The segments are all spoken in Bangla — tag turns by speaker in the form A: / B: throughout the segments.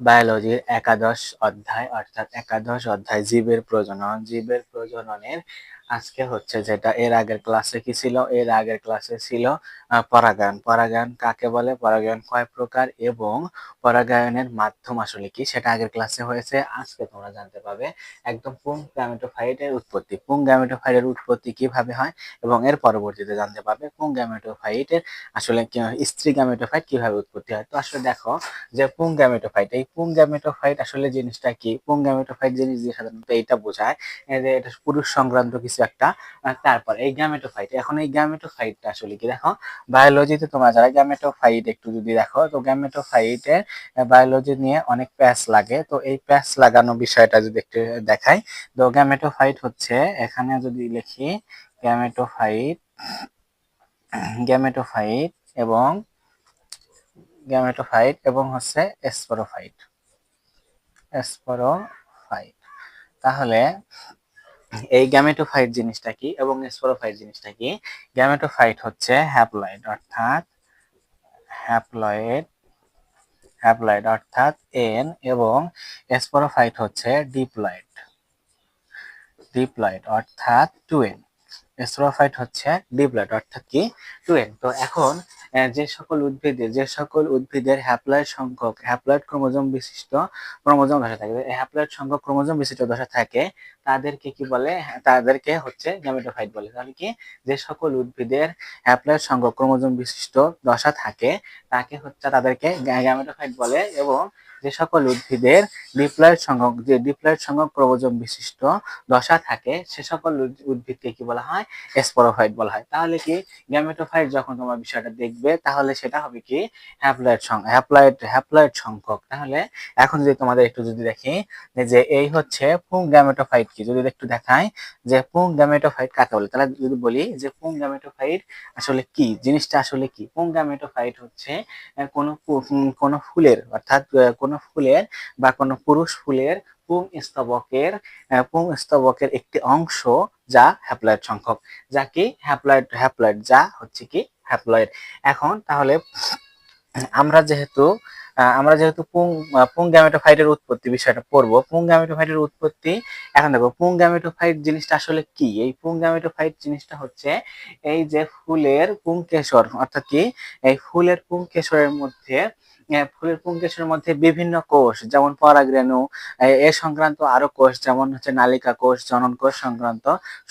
A: বায়োলজির একাদশ অধ্যায় অর্থাৎ একাদশ অধ্যায় জীবের প্রজনন। জীবের প্রজননের আজকে হচ্ছে যেটা, এর আগের ক্লাসে কি ছিল? এর আগের ক্লাসে ছিল পরাগায়ন। পরাগায়ন কাকে বলে? পরাগায়ন কয় প্রকার এবং পরাগায়নের মাধ্যম আসলে কি? সেটা আগের ক্লাসে হয়েছে। আজকে তোমরা জানতে পাবে একদম পুং গ্যামেটোফাইটের উৎপত্তি। পুং গ্যামেটোফাইটের উৎপত্তি কীভাবে হয় এবং এর পরবর্তীতে জানতে পারবে পুং গ্যামেটোফাইটের আসলে স্ত্রী গ্যামেটোফাইট কীভাবে উৎপত্তি হয়। তো আসলে দেখো যে পুং গ্যামেটোফাইট এই পুং গ্যামেটোফাইট আসলে জিনিসটা কি? পুং গ্যামেটোফাইট জিনিস দিয়ে সাধারণত এইটা বোঝায় যে এটা পুরুষ সংক্রান্ত কিছু একটা তারপর এই গ্যামেটোফাইট এখন এই গ্যামেটোফাইটটা আসলে কি দেখো বায়োলজিতে তোমরা যারা গ্যামেটোফাইট একটু যদি দেখো, তো গ্যামেটোফাইটের বায়োলজি নিয়ে অনেক প্যাচ লাগে। তো এই প্যাচ লাগানো বিষয়টা যদি একটু দেখাই, তো গ্যামেটোফাইট হচ্ছে, এখানে যদি লিখি গ্যামেটোফাইট গ্যামেটোফাইট এবং গ্যামেটোফাইট এবং হচ্ছে স্পোরোফাইট স্পোরোফাইট তাহলে এই গ্যামেটোফাইট জিনিসটা কি এবং স্পোরোফাইট জিনিসটা কি? গ্যামেটোফাইট হচ্ছে হ্যাপ্লয়েড অর্থাৎ হ্যাপ্লয়েড হ্যাপ্লয়েড অর্থাৎ এন এবং স্পোরোফাইট হচ্ছে ডিপ্লয়েড ডিপ্লয়েড অর্থাৎ টু এন স্পোরোফাইট হচ্ছে ডিপ্লয়েড অর্থাৎ কি? টু এন তো এখন যে সকল উদ্ভিদের যে সকল উদ্ভিদের হ্যাপ্লয়েড সংখ্যক হ্যাপ্লয়েড ক্রোমোজোম বিশিষ্ট ক্রোমোজোম দশা থাকে। হ্যাপ্লয়েড সংখ্যক ক্রোমোজোম বিশিষ্ট দশা থাকে, তাদেরকে কি বলে? তাদেরকে হচ্ছে গ্যামেটোফাইট বলে। তাহলে কি? যে সকল উদ্ভিদের হ্যাপ্লয়েড সংখ্যক ক্রোমোজোম বিশিষ্ট দশা থাকে, তাকে হচ্ছে তাদেরকে গ্যামেটোফাইট বলে এবং যে সকল উদ্ভিদের ডিপ্লয়েড সংখ্যক, যে ডিপ্লয়েড সংখ্যক ক্রোমোজোম বিশিষ্ট দশা থাকে, সে সকল উদ্ভিদকে কি বলা হয়? স্পোরোফাইট বলা হয়। তাহলে কি গ্যামেটোফাইট যখন তোমার বিষয়টা দেখবে, তাহলে সেটা হবে কি? হ্যাপ্লয়েড সংখ্যা হ্যাপ্লয়েড হ্যাপ্লয়েড সংখ্যক। তাহলে এখন যদি তোমাদের একটু যদি দেখি, যে এই হচ্ছে পুং গ্যামেটোফাইট কি? যদি একটু দেখাই, যে পুং গ্যামেটোফাইট কাকে বলে? তাহলে যদি বলি, যে পুং গ্যামেটোফাইট আসলে কি? জিনিসটা আসলে কি? পুং গ্যামেটোফাইট হচ্ছে কোন কোন ফুলের, অর্থাৎ কোন ফুলের বা কোন পুরুষ ফুলের পুং স্তবকের পুং স্তবকের একটি অংশ যা হ্যাপ্লয়েড সংখ্যক। যা কি? হ্যাপ্লয়েড হ্যাপ্লয়েড যা হচ্ছে কি? হ্যাপ্লয়েড এখন তাহলে আমরা যেহেতু আমরা যেহেতু পুং পুং গ্যামেটোফাইটের উৎপত্তি বিষয়টা পড়ব। পুং গ্যামেটোফাইটের উৎপত্তি, এখন দেখো, পুং গ্যামেটোফাইট জিনিসটা আসলে কি? এই পুং গ্যামেটোফাইট জিনিসটা হচ্ছে এই যে ফুলের পুংকেশর অর্থাৎ কি? এই ফুলের পুংকেশরের মধ্যে ফুলের পুংকেশের মধ্যে বিভিন্ন কোষ, যেমন পরাগরেণু, এ সংক্রান্ত আরও কোষ, যেমন হচ্ছে নালিকা কোষ, জনন কোষ সংক্রান্ত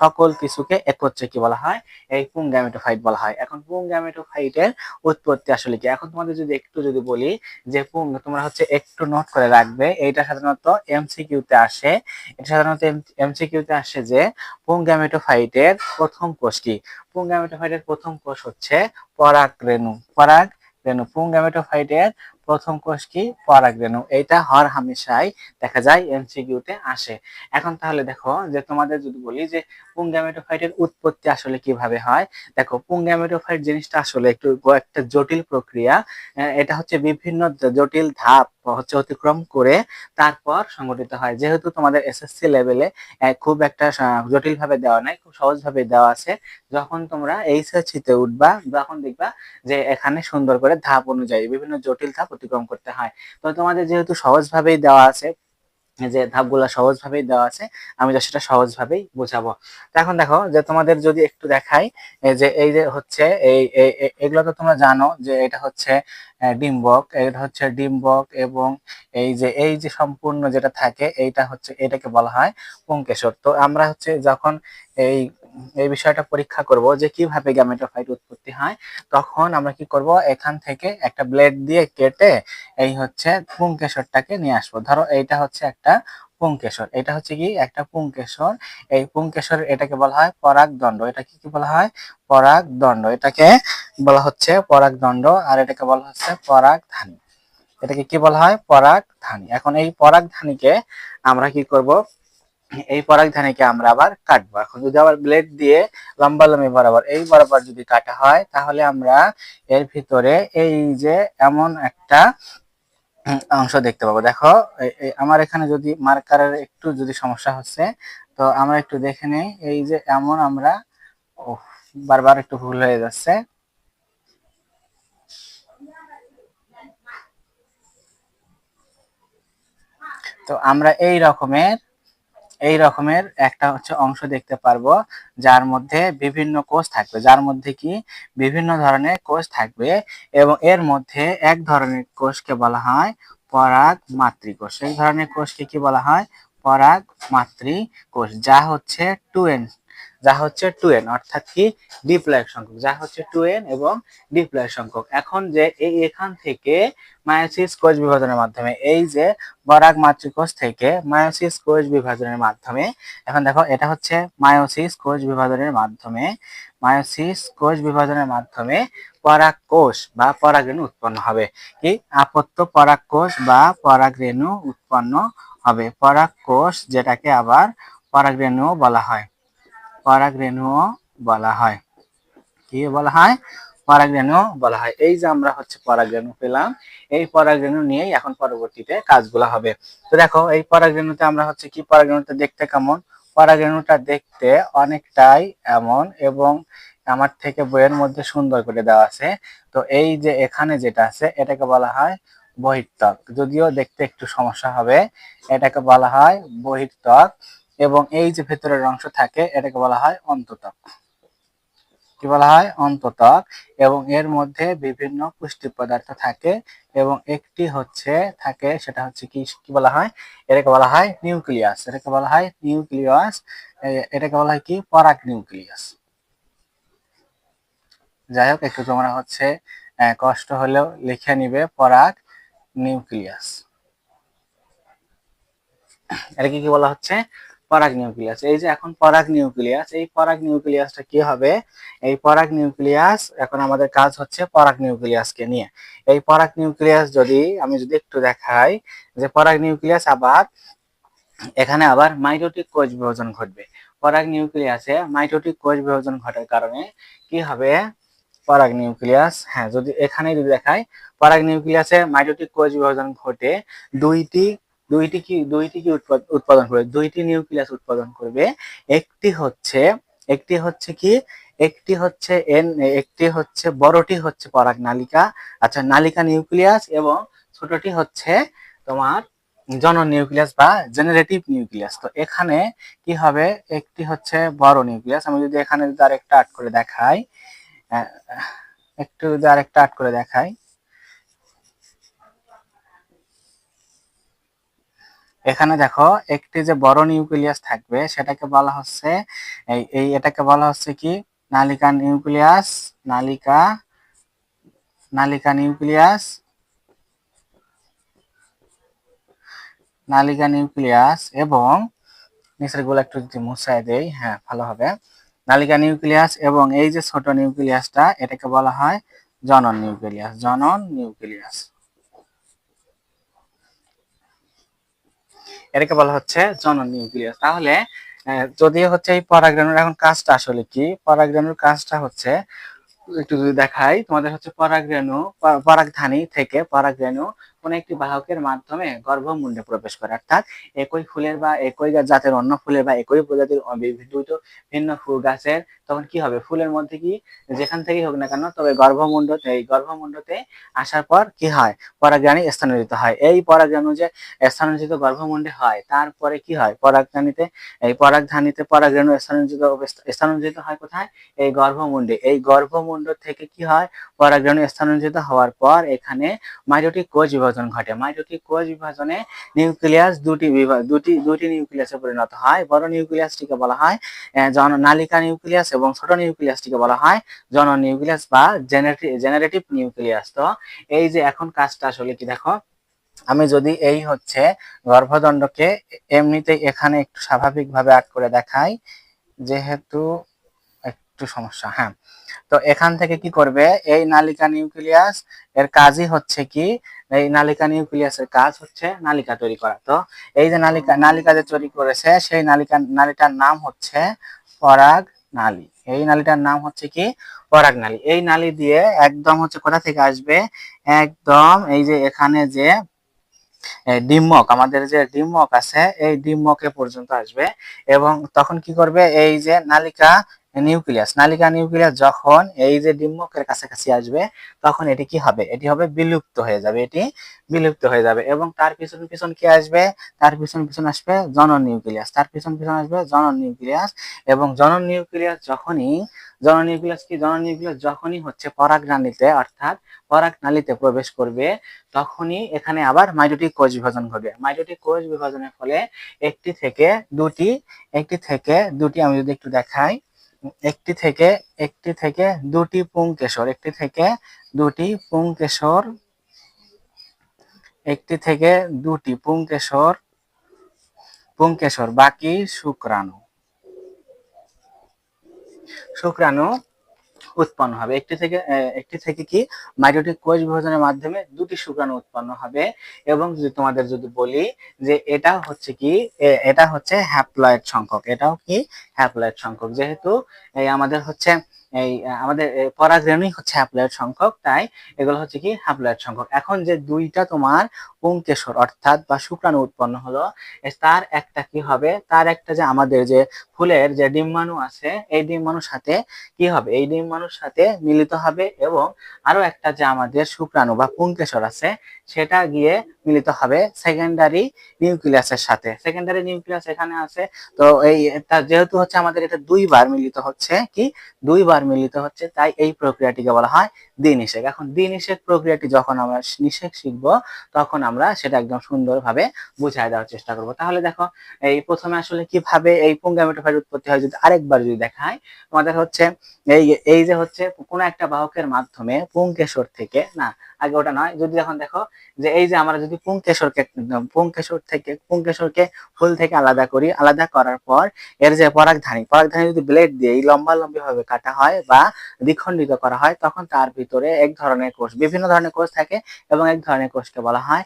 A: সকল কিছুকে একত্রে কি বলা হয়? এই পুং গ্যামেটোফাইট বলা হয়। এখন পুং গ্যামেটোফাইটের উৎপত্তি আসলে কি? এখন তোমাদের যদি একটু যদি বলি যে পুং তোমরা হচ্ছে একটু নোট করে রাখবে, এইটা সাধারণত এমসিকিউতে আসে। এটা সাধারণত এমসিকিউতে আসে যে পুং গ্যামেটোফাইটের প্রথম কোষটি পুং গ্যামেটোফাইটের প্রথম কোষ হচ্ছে পরাগ রেণু পরাগ রেণু পুং গ্যামেটোফাইটের প্রথম কোষ কি পরাগ রেণু এইটা হর হামেশাই দেখা যায় এমসিকিউতে আসে। এখন তাহলে দেখো যে তোমাদের যদি বলি যে পুংগ্যামেটোফাইটের উৎপত্তি আসলে কীভাবে হয়, দেখো পুংগ্যামেটোফাইট জিনিসটা আসলে একটু একটা জটিল প্রক্রিয়া এটা হচ্ছে বিভিন্ন জটিল ধাপ হচ্ছে অতিক্রম করে তারপর সংগঠিত হয়। যেহেতু তোমাদের এসএসসি লেভেলে খুব একটা জটিল ভাবে দেওয়া নাই, খুব সহজ ভাবে দেওয়া আছে, যখন তোমরা এইচএসসিতে উঠবা, তখন দেখবা যে এখানে সুন্দর করে ধাপ অনুযায়ী বিভিন্ন জটিল ধাপ অতিক্রম করতে হয়। তো তোমাদের যেহেতু সহজভাবেই দেওয়া আছে, যে ধাপগুলো সহজভাবেই দেওয়া আছে, আমি তো সেটা সহজভাবেই বোঝাবো। এখন দেখো যে তোমাদের যদি একটু দেখাই যে এই যে হচ্ছে, এই এগুলো তো তোমরা জানো যে এটা হচ্ছে ডিম্বক, এটা হচ্ছে ডিম্বক এবং এই যে এই যে সম্পূর্ণ যেটা থাকে, এইটা হচ্ছে, এটাকে বলা হয় পুংকেশর। তো আমরা হচ্ছে যখন এই এই বিষয়টা পরীক্ষা করব যে কীভাবে গ্যামেটোফাইট উৎপত্তি হয়। তখন আমরা কি করব? এখান থেকে একটা ব্লেড দিয়ে কেটে এই হচ্ছে পুংকেশরটাকে নিয়ে আসব। ধরো এইটা হচ্ছে একটা পুংকেশর। এটা হচ্ছে কি? একটা পুংকেশর। এই পুংকেশর এটাকে বলা হয় পরাগদণ্ড। এটা কি কি বলা হয়? পরাগদণ্ড। এটাকে বলা হচ্ছে পরাগদণ্ড আর এটাকে বলা হচ্ছে পরাগধানী। এটাকে কি বলা হয়? পরাগধানী। এখন এই পরাগধানীকে আমরা কি করব? এই পরাগধানীকে আমরা আবার কাটবো। এখন যদি আবার ব্লেড দিয়ে লম্বা লম্বি বরাবর, এই বরাবর যদি কাটা হয়, তাহলে আমরা এর ভিতরে এই যে এমন একটা অংশ দেখতে পাবো। দেখো আমার এখানে যদি মার্কারের একটু যদি সমস্যা হচ্ছে, তো আমরা একটু দেখে নেই। এই যে এমন আমরা বারবার একটু ভুল হয়ে যাচ্ছে। তো আমরা এই রকমের এই রকমের একটা হচ্ছে অংশ দেখতে পারব, যার মধ্যে বিভিন্ন কোষ থাকবে। যার মধ্যে কি? বিভিন্ন ধরনের কোষ থাকবে এবং এর মধ্যে এক ধরনের কোষকে বলা হয় পরাগ মাতৃকোষ। এই ধরনের কোষকে কি বলা হয়? পরাগ মাতৃকোষ, যা হচ্ছে টু এন যা হচ্ছে টু এন অর্থাৎ কি? ডিপ্লয়েড সংখ্যক। যা হচ্ছে টু এন এবং ডিপ্লয়েড সংখ্যক। এখন যে এই এখান থেকে মায়োসিস কোষ বিভাজনের মাধ্যমে, এই যে বরাগ মাতৃকোষ থেকে মায়োসিস কোষ বিভাজনের মাধ্যমে, এখন দেখো এটা হচ্ছে মায়োসিস কোষ বিভাজনের মাধ্যমে, মায়োসিস কোষ বিভাজনের মাধ্যমে পরাগ কোষ বা পরাগরেণু উৎপন্ন হবে। কি? আপত্য পরাগ কোষ বা পরাগরেণু উৎপন্ন হবে। পরাগ কোষ যেটাকে আবার পরাগরেণু বলা হয়। পরাগরেণুও বলা হয়। কি বলা হয়? পরাগরেণু বলা হয়। এই যে আমরা হচ্ছে পরাগরেণু পেলাম, এই পরাগরেণু নিয়েই এখন পরবর্তীতে কাজগুলো হবে। তো দেখো, এই পরাগরেণুতে আমরা হচ্ছে কি পরাগরেণুটা দেখতে কেমন? পরাগরেণুটা দেখতে অনেকটাই এমন এবং আমার থেকে বইয়ের মধ্যে সুন্দর করে দেওয়া আছে। তো এই যে এখানে যেটা আছে, এটাকে বলা হয় বহির্ত্বক যদিও দেখতে একটু সমস্যা হবে, এটাকে বলা হয় বহির্ত্বক এবং এই যে ভেতরের অংশ থাকে, এটাকে বলা হয় অন্ততক। কি বলা হয়? অন্ততক। এবং এর মধ্যে বিভিন্ন পুষ্টি পদার্থ থাকে এবং একটি হচ্ছে, থাকে সেটা হচ্ছে কি কি বলা হয়? এটাকে বলা হয় নিউক্লিয়াস। এটাকে বলা হয় নিউক্লিয়াস। এটাকে বলা হয় কি? পরাগ নিউক্লিয়াস। যাই হোক, একটু তোমরা হচ্ছে কষ্ট হলেও লিখে নিবে, পরাগ নিউক্লিয়াস। এটা কি কি বলা হচ্ছে? পরাগ নিউক্লিয়াস। এই যে এখন পরাগ নিউক্লিয়াস, এই পরাগ নিউক্লিয়াসটা কি হবে? এই পরাগ নিউক্লিয়াস, এখন আমাদের কাজ হচ্ছে পরাগ নিউক্লিয়াসকে নিয়ে। এই পরাগ নিউক্লিয়াস যদি, আমি যদি একটু দেখাই, যে পরাগ নিউক্লিয়াস আবার, এখানে আবার মাইটোটিক কোষ বিভাজন ঘটবে। পরাগ নিউক্লিয়াসে মাইটোটিক কোষ বিভাজন ঘটার কারণে কি হবে? পরাগ নিউক্লিয়াস হ্যাঁ যদি এখানে যদি দেখাই, পরাগ নিউক্লিয়াসে মাইটোটিক কোষ বিভাজন ঘটে দুইটি দুইটি কি দুইটি কি উৎপাদন করবে? দুইটি নিউক্লিয়াস উৎপাদন করবে। একটি হচ্ছে একটি হচ্ছে কি, একটি হচ্ছে এন, একটি হচ্ছে বড়টি হচ্ছে পরাগ নালিকা। আচ্ছা নালিকা নিউক্লিয়াস এবং ছোটটি হচ্ছে তোমার জনন নিউক্লিয়াস বা জেনারেটিভ নিউক্লিয়াস। তো এখানে কি হবে? একটি হচ্ছে বড় নিউক্লিয়াস। আমি যদি এখানে আরেকটা আট করে দেখাই একটু যদি আরেকটা আট করে দেখাই। এখানে দেখো একটি যে বড় নিউক্লিয়াস থাকবে, সেটাকে বলা হচ্ছে এই এটাকে বলা হচ্ছে কি? নালিকা নিউক্লিয়াস, নালিকা নালিকা নিউক্লিয়াস নালিকা নিউক্লিয়াস এবং নিচেরগুলো একটু যদি মুছাই দেই হ্যাঁ ভালো হবে। নালিকা নিউক্লিয়াস এবং এই যে ছোট নিউক্লিয়াসটা, এটাকে বলা হয় জনন নিউক্লিয়াস জনন নিউক্লিয়াস। এটাকে বলা হচ্ছে জনন নিউক্লিয়াস তাহলে যদি হচ্ছে এই পরাগ্রাণুর এখন কাজটা আসলে কি? পরাগ্রাণুর কাজটা হচ্ছে, একটু যদি দেখাই, তোমাদের হচ্ছে পরাগ্রাণু পরাগধানী থেকে পরাগরেণু কোন একটি বাহকের মাধ্যমে গর্ভমুণ্ডে প্রবেশ করে। অর্থাৎ একই ফুলের বা একই জাতের অন্য ফুলের বা একই প্রজাতির দুটো ভিন্ন ফুল গাছের তখন কি হবে? ফুলের মধ্যে কি যেখান থেকেই হোক না কেন, তবে গর্ভমুণ্ডতে, এই গর্ভমুণ্ডতে আসার পর কি হয়? পরাগরাণী স্থানান্তরিত হয়। এই পরাগরাণু যে স্থানান্তরিত গর্ভমুণ্ডে হয়, তারপরে কি হয়? পরাগধানীতে, এই পরাগধানীতে পরাগরেণু স্থানান্তরিত স্থানান্তরিত হয় কোথায়? এই গর্ভমুণ্ডে। এই গর্ভমুণ্ড থেকে কি হয়? পরাগরেণু স্থানান্তরিত হওয়ার পর এখানে মাইটোটিক কোষ বিভাজন ঘটে। মাইটোটিক কোষ বিভাজনে নিউক্লিয়াস দুটি দুটি দুটি নিউক্লিয়াসে পরিণত হয়। বড় নিউক্লিয়াসটিকে বলা হয় জন নালিকা নিউক্লিয়াস এবং ছোট নিউক্লিয়াসটিকে বলা হয় জন নিউক্লিয়াস বা জেনারেটিভ নিউক্লিয়াস। তো এই যে এখন কাজটা আসলে কি দেখো, আমি যদি এই হচ্ছে গর্ভদণ্ডকে এমনিতেই এখানে একটু স্বাভাবিকভাবে আট করে দেখাই, যেহেতু একটু সমস্যা হ্যাঁ। তো এখান থেকে কি করবে? এই নালিকা নিউক্লিয়াস এর কাজই হচ্ছে কি এই নালিকা নিউক্লিয়াসের কাজ হচ্ছে নালিকা তৈরি করা। তো এই যে নালিকা নালিকা যে তৈরি করেছে, সেই নালিকা, নালীটার নাম হচ্ছে পরাগ নালী। এই নালীটার নাম হচ্ছে কি? পরাগ নালী। এই নালী দিয়ে একদম হচ্ছে কোথা থেকে আসবে? একদম এই যে এখানে যে ডিম্মক, আমাদের যে ডিম্মক আছে, এই ডিম্মকে পর্যন্ত আসবে এবং তখন কি করবে? এই যে নালিকা নিউক্লিয়াস নালিকা নিউক্লিয়াস যখন এই যে ডিম্বকের কাছাকাছি আসবে, তখন এটি কি হবে? এটি হবে বিলুপ্ত হয়ে যাবে, এটি বিলুপ্ত হয়ে যাবে এবং তার পিছন পিছন কি আসবে? তার পিছন পিছন আসবে জনন নিউক্লিয়াস তার পিছন পিছন আসবে জনন নিউক্লিয়াস এবং জনন নিউক্লিয়াস যখনই, জনন নিউক্লিয়াস কি? জনন নিউক্লিয়াস যখনই হচ্ছে পরাগ নালীতে, অর্থাৎ পরাগ নালীতে প্রবেশ করবে, তখনই এখানে আবার মাইটোটিক কোষ বিভাজন ঘটবে। মাইটোটিক কোষ বিভাজনের ফলে একটি থেকে দুটি, একটি থেকে দুটি আমি যদি একটু দেখাই একটি থেকে একটি থেকে দুটি পুংকেশর, একটি থেকে দুটি পুংকেশর, একটি থেকে দুটি পুংকেশর পুংকেশর, বাকি শুক্রাণু। শুক্রাণু উৎপন্ন হবে। একটি থেকে একটি থেকে কি মাইটোটিক কোষ বিভাজনের মাধ্যমে দুটি শুক্রাণু উৎপন্ন হবে। এবং যদি তোমাদের যদি বলি যে এটা হচ্ছে কি এটা হচ্ছে হ্যাপ্লয়েড সংখ্যক। এটাও কি হ্যাপ্লয়েড সংখ্যক। যেহেতু এই আমাদের হচ্ছে এই আমাদের পরাগরেণুই হচ্ছে হ্যাপ্লয়েড সংখ্যক, তাই এগুলো হচ্ছে কি হ্যাপ্লয়েড সংখ্যক। এখন যে দুইটা তোমার পুংকেশর অর্থাৎ বা শুক্রাণু উৎপন্ন হলো তার একটা কি হবে? তার একটা যে আমাদের যে ফুলের যে ডিম্বাণু আছে, এই ডিম্বাণুর সাথে কি হবে? এই ডিম্বাণুর সাথে মিলিত হবে এবং আরও একটা যে আমাদের শুক্রাণু বা পুংকেশর আছে, সেটা গিয়ে মিলিত হবে সেকেন্ডারি নিউক্লিয়াসের সাথে। সেকেন্ডারি নিউক্লিয়াস এখানে আছে। তো এই যেহেতু হচ্ছে আমাদের এটা দুইবার মিলিত হচ্ছে, কি? দুইবার মিলিত হচ্ছে, তাই এই প্রক্রিয়াটিকে বলা হয় দ্বিনিষেক। এখন দ্বিনিষেক প্রক্রিয়াটি যখন আমরা নিষেক শিখব, তখন আমরা সেটা একদম সুন্দরভাবে বুঝাই দেওয়ার চেষ্টা করব। তাহলে দেখো, এই প্রথমে আসলে কীভাবে এই পুঙ্গামেটোফাইট উৎপত্তি হয় যদি আরেকবার যদি দেখায় তোমাদের হচ্ছে এই এই যে হচ্ছে কোনো একটা বাহকের মাধ্যমে পুংকেশর থেকে, না, আগে ওটা নয়, যদি এখন দেখো যে এই যে আমরা যদি পুংকেশরকে পুংকেশর থেকে পুংকেশরকে ফুল থেকে আলাদা করি। আলাদা করার পর এর যে পরাগধানী পরাগধানী যদি ব্লেড দিয়ে লম্বা লম্বি ভাবে কাটা হয় বা দ্বিখণ্ডিত করা হয়, তখন তার ভিতরে এক ধরনের কোষ, বিভিন্ন ধরনের কোষ থাকে এবং এক ধরনের কোষকে বলা হয়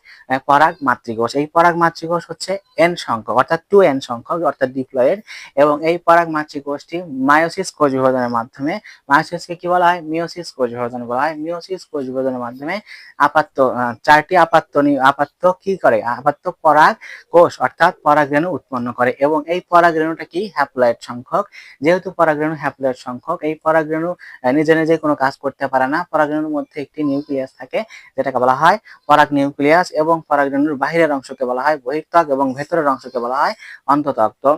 A: পরাগ মাতৃকোষ। এই পরাগ মাতৃকোষ হচ্ছে এন সংখ্যক, অর্থাৎ টু এন সংখ্যক, অর্থাৎ ডিপ্লয়েড এবং এই পরাগ মাতৃকোষটি মায়োসিস কোষ বিভাজনের মাধ্যমে মায়োসিসকে কি বলা হয়? মিওসিস কোষ বিভাজন বলা হয়। মিওসিস কোষ বিভাজনের মাধ্যমে আপাত্ত চারটি আপাত্ত আপাত্ত কি করে? আপাত্ত পরাগ কোষ অর্থাৎ পরাগরেণু উৎপন্ন করে। এবং এই পরাগরেণুটা কি? হ্যাপ্লয়েড সংখ্যক। যেহেতু পরাগরেণু হ্যাপ্লয়েড সংখ্যক, এই পরাগরেণু নিজে নিজে কোনো কাজ করতে পারে না। পরাগরেণুর মধ্যে একটি নিউক্লিয়াস থাকে, যেটাকে বলা হয় পরাগ নিউক্লিয়াস এবং পরাগরেণুর বাহিরের অংশকে বলা হয় বহির্ত্বক এবং ভেতরের অংশকে বলা হয় অন্ততক তো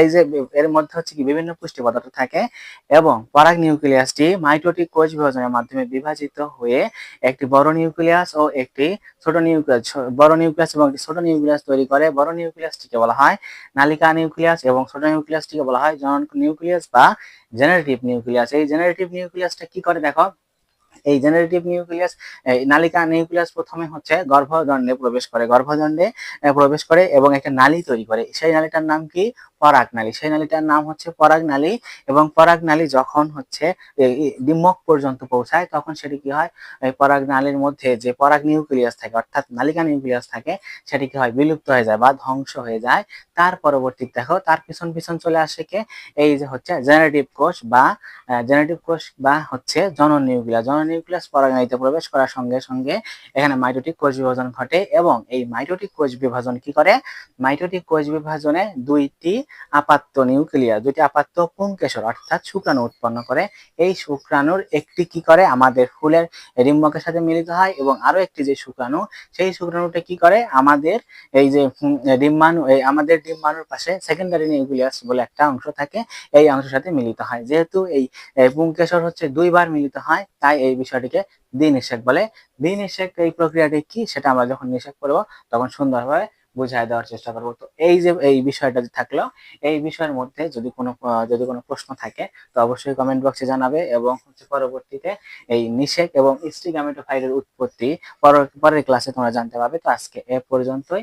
A: এই যে এর মধ্যে হচ্ছে কি? বিভিন্ন পুষ্টি পদার্থ থাকে এবং পরাগ নিউক্লিয়াসটি মাইটোটিক কোষ বিভাজনের মাধ্যমে বিভাজিত হয়ে একটি বড় নিউক্লিয়াস ও একটি ছোট নিউক্লিয়াস বড় নিউক্লিয়াস এবং একটি ছোট নিউক্লিয়াস তৈরি করে। বড় নিউক্লিয়াসটিকে বলা হয় নালিকা নিউক্লিয়াস এবং ছোট নিউক্লিয়াসটিকে বলা হয় জনন নিউক্লিয়াস বা জেনারেটিভ নিউক্লিয়াস। এই জেনারেটিভ নিউক্লিয়াসটা কি করে দেখো? এই জেনারেটিভ নিউক্লিয়াস নালিকা নিউক্লিয়াস প্রথমে হচ্ছে গর্ভদণ্ডে প্রবেশ করে। গর্ভদণ্ডে প্রবেশ করে এবং একটা নালী তৈরি করে। সেই নালীটার নাম কি? পরাগ নালী সেই নালীটার নাম হচ্ছে পরাগ নালী এবং পরাগ নালী যখন হচ্ছে ডিম্বক পর্যন্ত পৌঁছায়, তখন সেটি কি হয়? এই পরাগ নালীর মধ্যে যে পরাগ নিউক্লিয়াস থাকে, অর্থাৎ নালিকা নিউক্লিয়াস থাকে, সেটি কি হয়? বিলুপ্ত হয়ে যায় বা ধ্বংস হয়ে যায়। তার পরবর্তী দেখো, তার পিছন পিছন চলে আসে কে? এই যে হচ্ছে জেনারেটিভ কোষ বা জেনারেটিভ কোষ বা হচ্ছে জনন নিউক্লিয়াস। জনন নিউক্লিয়াস পরাগনালীতে প্রবেশ করার সঙ্গে সঙ্গে এখানে মাইটোটিক কোষ বিভাজন ঘটে এবং এই মাইটোটিক কোষ বিভাজন কি করে? মাইটোটিক কোষ বিভাজনে দুইটি আপাত্ত নিউক্লিয়াস, দুইটি আপাত্ত পুংকেশর অর্থাৎ শুক্রাণু উৎপন্ন করে। এই শুক্রাণুর একটি কি করে? আমাদের ফুলের ডিম্বকের সাথে মিলিত হয় এবং আরও একটি যে শুক্রাণু, সেই শুক্রাণুটা কি করে? আমাদের এই যে ডিম্বাণু, এই আমাদের ডিম্বাণুর পাশে সেকেন্ডারি নিউক্লিয়াস বলে একটা অংশ থাকে, এই অংশের সাথে মিলিত হয়। যেহেতু এই পুংকেশর হচ্ছে দুইবার মিলিত হয়, তাই এই বিষয়টিকে দ্বি নিষেক বলে। দ্বি নিষেক এই প্রক্রিয়াটি কি? সেটা আমরা যখন নিষেক করব, তখন সুন্দরভাবে বুঝাই দেওয়ার চেষ্টা করব। তো এই যে, এই বিষয়টা থাকল, এই বিষয়ের মধ্যে যদি কোনো যদি কোনো প্রশ্ন থাকে, তো অবশ্যই কমেন্ট বক্সে জানাবে এবং হচ্ছে পরবর্তীতে এই নিষেক এবং স্টিগামেটোফাইডের উৎপত্তি পরের ক্লাসে তোমরা জানতে পারবে। তো আজকে এ পর্যন্তই।